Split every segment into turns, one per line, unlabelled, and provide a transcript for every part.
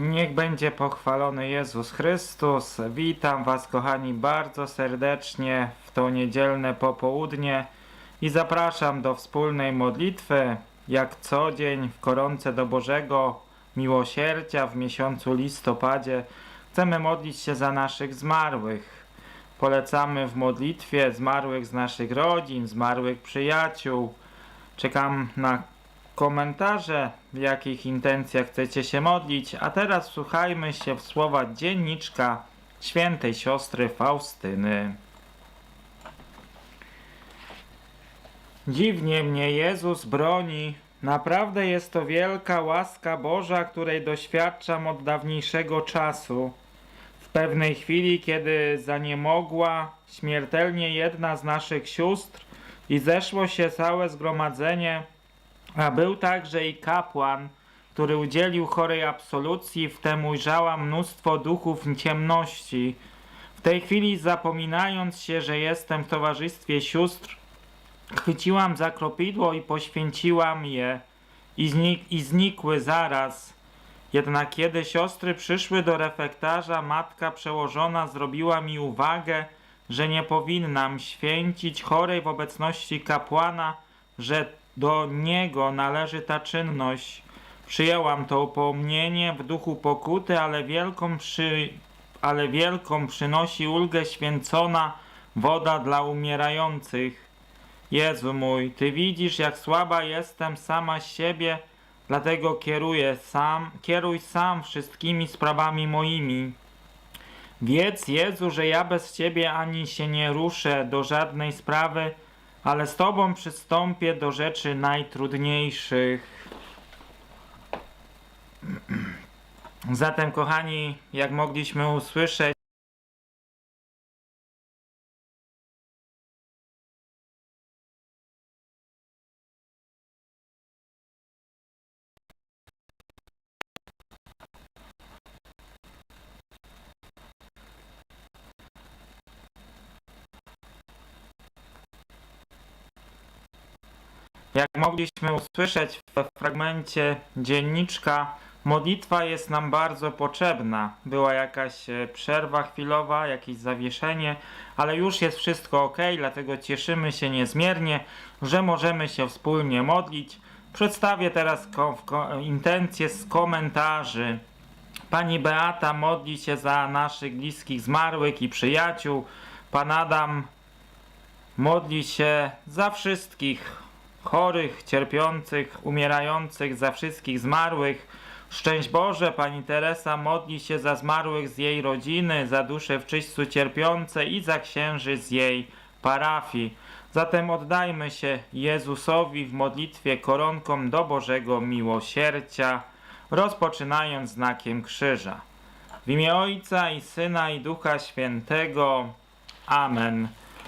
Niech będzie pochwalony Jezus Chrystus. Witam Was, kochani, bardzo serdecznie w to niedzielne popołudnie i zapraszam do wspólnej modlitwy, jak co dzień w koronce do Bożego Miłosierdzia w miesiącu listopadzie. Chcemy modlić się za naszych zmarłych. Polecamy w modlitwie zmarłych z naszych rodzin, zmarłych przyjaciół. Czekam na komentarze, w jakich intencjach chcecie się modlić, a teraz wsłuchajmy się w słowa dzienniczka świętej siostry Faustyny. Dziwnie mnie Jezus broni. Naprawdę jest to wielka łaska Boża, której doświadczam od dawniejszego czasu. W pewnej chwili, kiedy zaniemogła śmiertelnie jedna z naszych sióstr i zeszło się całe zgromadzenie, a był także i kapłan, który udzielił chorej absolucji, wtem ujrzała mnóstwo duchów ciemności. W tej chwili, zapominając się, że jestem w towarzystwie sióstr, chwyciłam za kropidło i poświęciłam je i, znik- i znikły zaraz. Jednak kiedy siostry przyszły do refektarza, matka przełożona zrobiła mi uwagę, że nie powinnam święcić chorej w obecności kapłana, że do niego należy ta czynność. Przyjęłam to upomnienie w duchu pokuty, ale wielką, przy, ale wielką przynosi ulgę święcona woda dla umierających. Jezu mój, Ty widzisz, jak słaba jestem sama siebie, dlatego kieruję sam, kieruj sam wszystkimi sprawami moimi. Wiedz, Jezu, że ja bez Ciebie ani się nie ruszę do żadnej sprawy, ale z Tobą przystąpię do rzeczy najtrudniejszych. Zatem, kochani, jak mogliśmy usłyszeć, Jak mogliśmy usłyszeć w fragmencie dzienniczka, modlitwa jest nam bardzo potrzebna. Była jakaś e, przerwa chwilowa, jakieś zawieszenie, ale już jest wszystko ok, dlatego cieszymy się niezmiernie, że możemy się wspólnie modlić. Przedstawię teraz intencje z komentarzy. Pani Beata modli się za naszych bliskich zmarłych i przyjaciół. Pan Adam modli się za wszystkich chorych, cierpiących, umierających, za wszystkich zmarłych. Szczęść Boże, Pani Teresa modli się za zmarłych z jej rodziny, za dusze w czyśćcu cierpiące i za księży z jej parafii. Zatem oddajmy się Jezusowi w modlitwie koronką do Bożego Miłosierdzia, rozpoczynając znakiem krzyża. W imię Ojca i Syna i Ducha Świętego. Amen.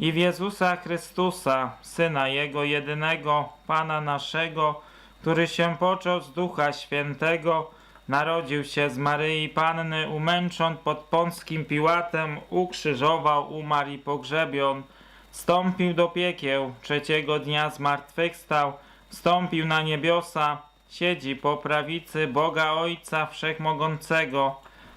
i w Jezusa Chrystusa, Syna Jego jedynego, Pana naszego, który się począł z Ducha Świętego, narodził się z Maryi Panny, umęczon pod Pąskim Piłatem, ukrzyżował, umarł i pogrzebion, wstąpił do piekieł, trzeciego dnia zmartwychwstał, wstąpił na niebiosa, siedzi po prawicy Boga Ojca Wszechmogącego,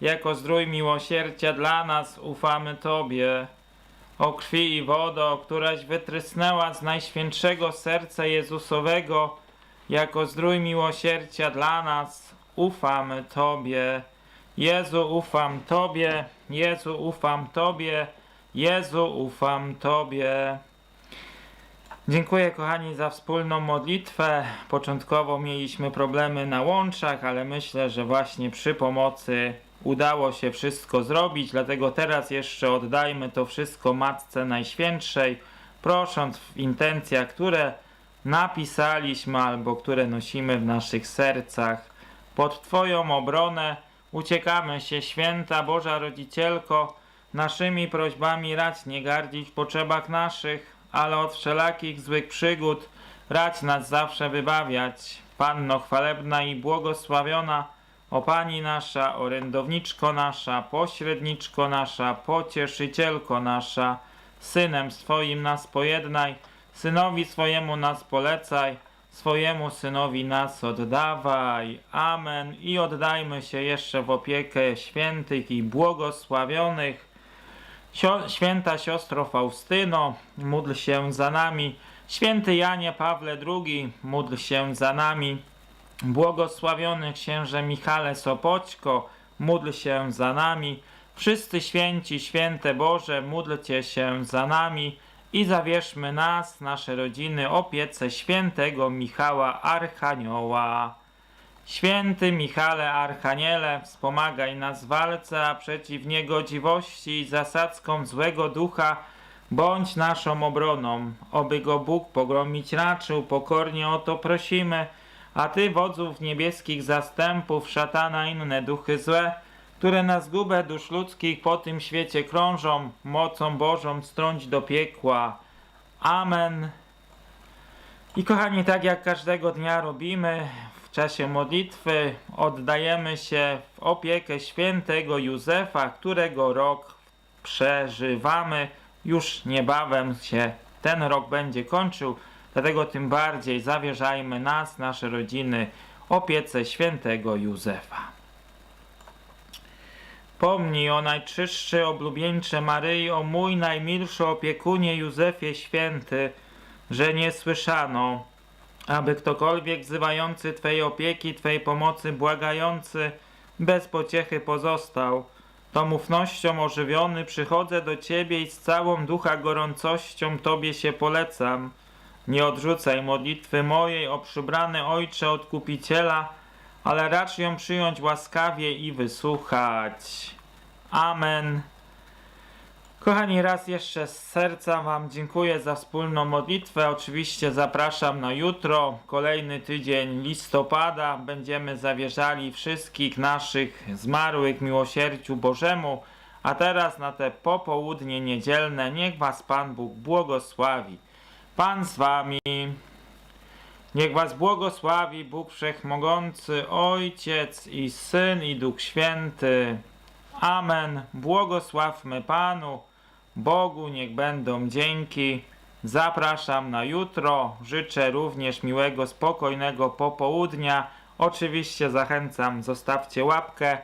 jako zdrój miłosierdzia dla nas, ufamy Tobie. O krwi i wodo, któraś wytrysnęła z najświętszego serca Jezusowego, jako zdrój miłosierdzia dla nas, ufamy Tobie. Jezu, ufam Tobie, Jezu, ufam Tobie, Jezu, ufam Tobie. Dziękuję kochani za wspólną modlitwę. Początkowo mieliśmy problemy na łączach, ale myślę, że właśnie przy pomocy udało się wszystko zrobić, dlatego teraz jeszcze oddajmy to wszystko Matce Najświętszej, prosząc w intencjach, które napisaliśmy albo które nosimy w naszych sercach. Pod Twoją obronę uciekamy się, święta Boża Rodzicielko, naszymi prośbami rać nie gardzić w potrzebach naszych, ale od wszelakich złych przygód rać nas zawsze wybawiać. Panno chwalebna i błogosławiona, o Pani nasza, orędowniczko nasza, pośredniczko nasza, pocieszycielko nasza, Synem swoim nas pojednaj, Synowi swojemu nas polecaj, swojemu Synowi nas oddawaj. Amen. I oddajmy się jeszcze w opiekę świętych i błogosławionych. Święta siostro Faustyno, módl się za nami. Święty Janie Pawle II, módl się za nami. Błogosławiony księże Michale Sopoćko, módl się za nami. Wszyscy święci, święte Boże, módlcie się za nami i zawierzmy nas, nasze rodziny, opiece świętego Michała Archanioła. Święty Michale Archaniele, wspomagaj nas w walce, a przeciw niegodziwości i zasadzkom złego ducha bądź naszą obroną. Oby go Bóg pogromić raczył, pokornie o to prosimy, a Ty wodzów niebieskich zastępów, szatana inne duchy złe, które na zgubę dusz ludzkich po tym świecie krążą, mocą Bożą strąć do piekła. Amen. I kochani, tak jak każdego dnia robimy, w czasie modlitwy oddajemy się w opiekę świętego Józefa, którego rok przeżywamy. Już niebawem się ten rok będzie kończył, dlatego tym bardziej zawierzajmy nas, nasze rodziny, opiece świętego Józefa. Pomnij o najczystszy oblubieńcze Maryi, o mój najmilszy opiekunie Józefie Święty, że nie słyszano, aby ktokolwiek wzywający Twej opieki, Twej pomocy, błagający, bez pociechy pozostał. Tą ufnością ożywiony przychodzę do Ciebie i z całą ducha gorącością Tobie się polecam. Nie odrzucaj modlitwy mojej, o przybrany Ojcze Odkupiciela, ale racz ją przyjąć łaskawie i wysłuchać. Amen. Kochani, raz jeszcze z serca Wam dziękuję za wspólną modlitwę. Oczywiście zapraszam na jutro, kolejny tydzień listopada. Będziemy zawierzali wszystkich naszych zmarłych miłosierdziu Bożemu. A teraz na te popołudnie niedzielne niech Was Pan Bóg błogosławi. Pan z Wami. Niech Was błogosławi Bóg Wszechmogący, Ojciec i Syn i Duch Święty. Amen. Błogosławmy Panu. Bogu niech będą dzięki. Zapraszam na jutro. Życzę również miłego, spokojnego popołudnia. Oczywiście zachęcam, zostawcie łapkę,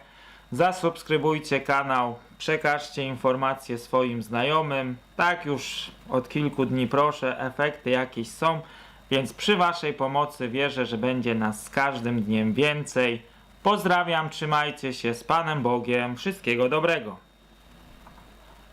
zasubskrybujcie kanał, przekażcie informacje swoim znajomym. Tak już od kilku dni proszę, efekty jakieś są, więc przy Waszej pomocy wierzę, że będzie nas z każdym dniem więcej. Pozdrawiam, trzymajcie się z Panem Bogiem. Wszystkiego dobrego.